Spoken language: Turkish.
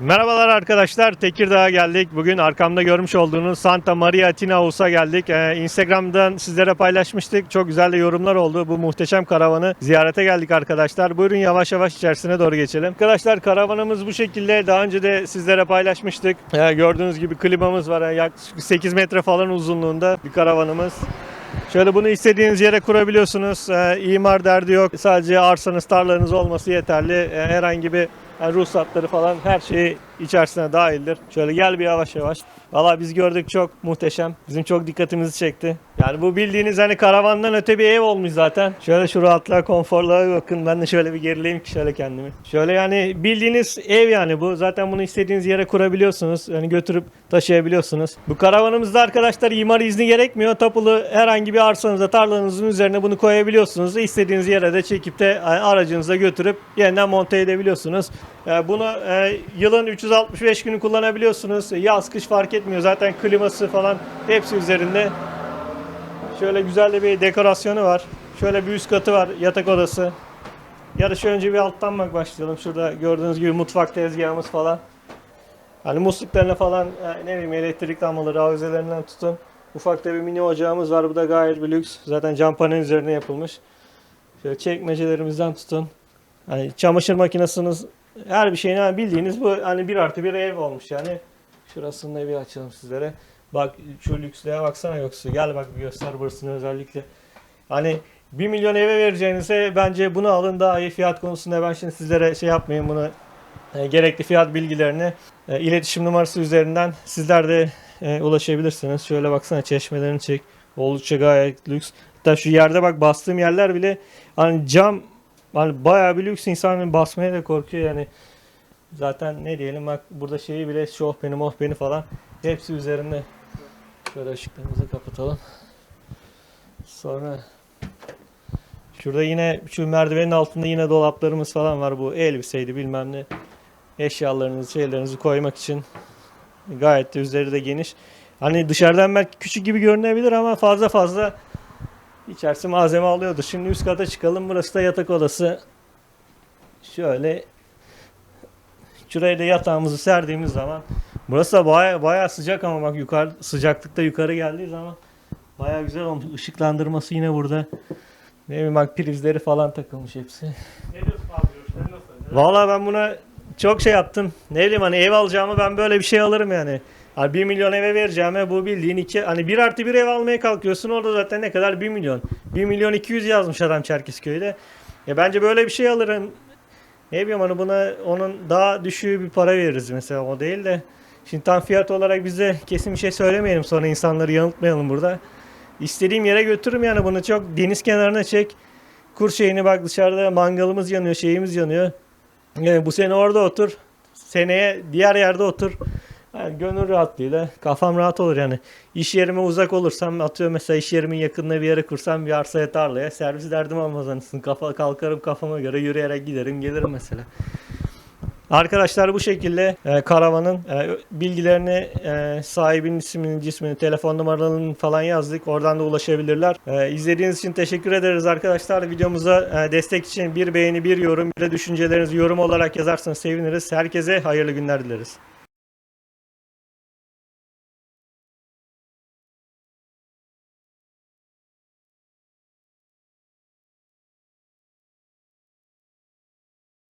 Merhabalar arkadaşlar. Tekirdağ'a geldik. Bugün arkamda görmüş olduğunuz Santa Maria Tina House'a geldik. Ee, Instagram'dan sizlere paylaşmıştık. Çok güzel de yorumlar oldu. Bu muhteşem karavanı ziyarete geldik arkadaşlar. Buyurun yavaş yavaş içerisine doğru geçelim. Arkadaşlar karavanımız bu şekilde. Daha önce de sizlere paylaşmıştık. Ee, gördüğünüz gibi klimamız var. Yani yaklaşık 8 metre falan uzunluğunda bir karavanımız. Şöyle bunu istediğiniz yere kurabiliyorsunuz. Ee, imar derdi yok. Sadece arsanız, tarlanız olması yeterli. Ee, herhangi bir yani ruhsatları falan her şeyi içerisine dahildir. Şöyle gel bir yavaş yavaş. Valla biz gördük çok muhteşem. Bizim çok dikkatimizi çekti. Yani bu bildiğiniz hani karavandan öte bir ev olmuş zaten. Şöyle şu rahatlığa, konforluğa bakın. Ben de şöyle bir gerileyim ki şöyle kendimi. Şöyle yani bildiğiniz ev yani bu. Zaten bunu istediğiniz yere kurabiliyorsunuz. Yani götürüp taşıyabiliyorsunuz. Bu karavanımızda arkadaşlar imar izni gerekmiyor. Tapulu herhangi bir arsanıza, tarlanızın üzerine bunu koyabiliyorsunuz. İstediğiniz yere de çekip de aracınıza götürüp yeniden monte edebiliyorsunuz. E, Bunu e, yılın 365 günü kullanabiliyorsunuz. Yaz, kış fark etmiyor. Zaten kliması falan hepsi üzerinde. Şöyle güzel de bir dekorasyonu var. Şöyle bir üst katı var, yatak odası. Yarış önce bir alttan bak başlayalım. Şurada gördüğünüz gibi mutfak tezgahımız falan. Hani musluklarına falan e, ne bileyim elektrik lambaları, avizelerinden tutun. Ufak bir mini ocağımız var. Bu da gayet bir lüks. Zaten cam panel üzerine yapılmış. Şöyle çekmecelerimizden tutun. Hani çamaşır makinesiniz her bir şeyini hani bildiğiniz bu hani bir artı bir ev olmuş yani. Şurasını da bir açalım sizlere. Bak şu lükslüğe baksana yoksa. Gel bak bir göster burasını özellikle. Hani 1 milyon eve vereceğinize bence bunu alın daha iyi fiyat konusunda ben şimdi sizlere şey yapmayayım bunu e, gerekli fiyat bilgilerini e, iletişim numarası üzerinden sizler de e, ulaşabilirsiniz. Şöyle baksana çeşmelerini çek. Oldukça gayet lüks. Hatta şu yerde bak bastığım yerler bile hani cam hani bayağı bir lüks insanın basmaya da korkuyor yani. Zaten ne diyelim bak burada şeyi bile şohbeni mohbeni falan hepsi üzerinde. Şöyle ışıklarımızı kapatalım. Sonra şurada yine şu merdivenin altında yine dolaplarımız falan var. Bu elbiseydi bilmem ne. Eşyalarınızı şeylerinizi koymak için gayet de üzeri de geniş. Hani dışarıdan belki küçük gibi görünebilir ama fazla fazla içerisi malzeme alıyordu. Şimdi üst kata çıkalım. Burası da yatak odası. Şöyle şuraya da yatağımızı serdiğimiz zaman burası da baya baya sıcak ama bak yukarı sıcaklıkta yukarı geldiği zaman baya güzel olmuş. Işıklandırması yine burada. Ne bileyim bak prizleri falan takılmış hepsi. Ne diyorsun abi? Görüşlerin nasıl? Valla ben buna çok şey yaptım. Ne bileyim hani ev alacağımı ben böyle bir şey alırım yani. Hani 1 milyon eve vereceğime bu bildiğin iki hani 1 artı bir ev almaya kalkıyorsun orada zaten ne kadar 1 milyon. 1 milyon 200 yazmış adam Çerkezköy'de. Ya bence böyle bir şey alırım. Ne bileyim hani buna onun daha düşüğü bir para veririz mesela o değil de. Şimdi tam fiyat olarak bize kesin bir şey söylemeyelim sonra insanları yanıltmayalım burada. İstediğim yere götürürüm yani bunu çok deniz kenarına çek. Kur şeyini bak dışarıda mangalımız yanıyor şeyimiz yanıyor. Yani bu sene orada otur. Seneye diğer yerde otur. Yani gönül rahatlığıyla kafam rahat olur yani. İş yerime uzak olursam atıyorum mesela iş yerimin yakınına bir yere kursam bir arsaya tarlaya servis derdim olmaz anasını. Kafa kalkarım kafama göre yürüyerek giderim gelirim mesela. Arkadaşlar bu şekilde e, karavanın e, bilgilerini e, sahibinin ismini, cismini, telefon numaralarını falan yazdık. Oradan da ulaşabilirler. E, izlediğiniz için teşekkür ederiz arkadaşlar. Videomuza e, destek için bir beğeni, bir yorum, bir de düşüncelerinizi yorum olarak yazarsanız seviniriz. Herkese hayırlı günler dileriz.